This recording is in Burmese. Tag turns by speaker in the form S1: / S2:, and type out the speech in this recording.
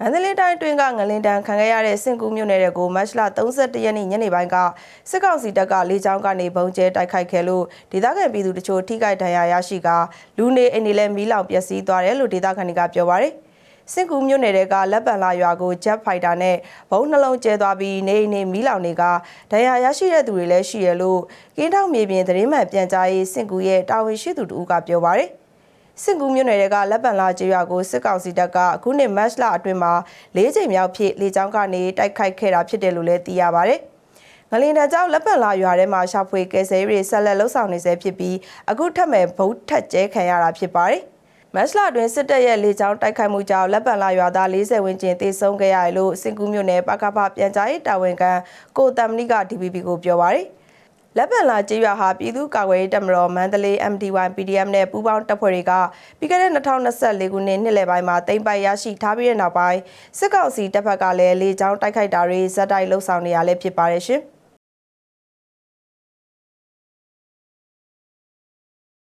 S1: မန္တလေးတိုင်းတွင်းကငလင်တန်းခံခဲ့ရတဲ့စင်ကူးမြို့နယ်တွေကိုမတ်လ31ရက်နေ့ညနေပိုင်းကစစ်ကောင်စီတပ်ကလေကြောင်းကနေဘုံကျဲတိုက်ခိုက်ခဲ့လို့ဒေသခံပြည်သူတချို့ထိခိုက်ဒဏ်ရာရရှိကလူနေအိမ်တွေလည်းမီးလောင်ပျက်စီးသွားတယ်လို့ဒေသခံတွေကပြောပါရယ်စင်ကူးမြို့နယ်တွေကလက်ပံလာရွာကိုဂျက်ဖိုက်တာနဲ့ဘုံနှလုံးကျဲသွားပြီးနေအိမ်တွေမီးလောင်တွေကဒဏ်ရာရရှိတဲ့သူတွေလည်းရှိရလို့ကင်းထောက်မြေပြင်သတင်းမှန်ပြန်ကြားရေးစင်ကူးရဲ့တာဝန်ရှိသူတို့ကပြောပါရယ် စစ်ကူးမြို့နယ်တွေကလက်ပံလာကျေးရွာကိုစစ်ကောင်စီတပ်ကအခုနှစ်မတ်လအတွင်းမှာ၄ချိန်မြောက်ဖြစ်လေကြောင်းကနေတိုက်ခိုက်ခဲ့တာဖြစ်တယ်လို့လည်းသိရပါဗျ။ငလင်တကြောင့်လက်ပံလာရွာထဲမှာရှာဖွေကယ်ဆယ်ရေးဆက်လက်လှုပ်ဆောင်နေဆဲဖြစ်ပြီးအခုထပ်မဲ့ဘုတ်ထက်ကျဲခံရတာဖြစ်ပါတယ်။မတ်လအတွင်းစစ်တပ်ရဲ့လေကြောင်းတိုက်ခိုက်မှုကြောင့်လက်ပံလာရွာသား40ဝန်းကျင်သေဆုံးခဲ့ရတယ်လို့စင်ကူးမြို့နယ်ပကဖပြန်ကြားရေးတာဝန်ခံကိုတမ်မနီက DPP ကိုပြောပါရယ်။ လက်ပံလာကျေးရွာဟာပြည်သူ့ကာကွယ်ရေးတပ်မတော်မန္တလေး MDY PDF နဲ့ပူးပေါင်းတပ်ဖွဲ့တွေကပြီးခဲ့တဲ့2024ခုနှစ်နှစ်လယ်ပိုင်းမှာတင်ပိုက်ရရှိထားပြီးတဲ့နောက်ပိုင်းစစ်ကောင်စီတပ်ဖက်ကလည်းလေကြောင်းတိုက်ခိုက်တာတွေဇက်တိုက်လှုပ်ဆောင်နေရလဲဖြစ်ပါတယ်ရှင်။